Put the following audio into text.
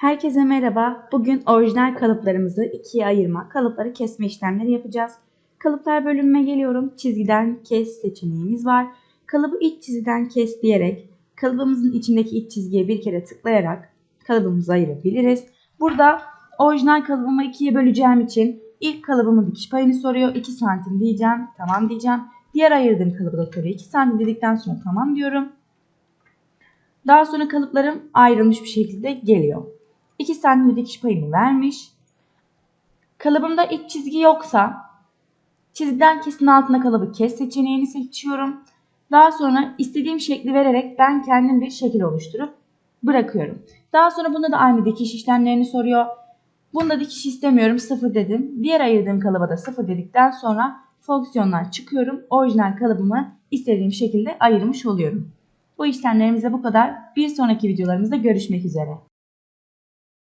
Herkese merhaba. Bugün orijinal kalıplarımızı ikiye ayırma, kalıpları kesme işlemleri yapacağız. Kalıplar bölümüne geliyorum. Çizgiden kes seçeneğimiz var. Kalıbı iç çizgiden kes diyerek kalıbımızın içindeki iç çizgiye bir kere tıklayarak kalıbımızı ayırabiliriz. Burada orijinal kalıbımı ikiye böleceğim için ilk kalıbımın dikiş payını soruyor. 2 santim diyeceğim. Tamam diyeceğim. Diğer ayırdığım kalıbı da soruyor. 2 santim dedikten sonra tamam diyorum. Daha sonra kalıplarım ayrılmış bir şekilde geliyor. 2 santim dikiş payını vermiş. Kalıbımda iç çizgi yoksa çizgiden kesin altına kalıbı kes seçeneğini seçiyorum. Daha sonra istediğim şekli vererek ben kendim bir şekil oluşturup bırakıyorum. Daha sonra bunda da aynı dikiş işlemlerini soruyor. Bunda dikiş istemiyorum 0 dedim. Diğer ayırdığım kalıba da 0 dedikten sonra fonksiyonlar çıkıyorum. Orijinal kalıbımı istediğim şekilde ayırmış oluyorum. Bu işlemlerimize bu kadar. Bir sonraki videolarımızda görüşmek üzere.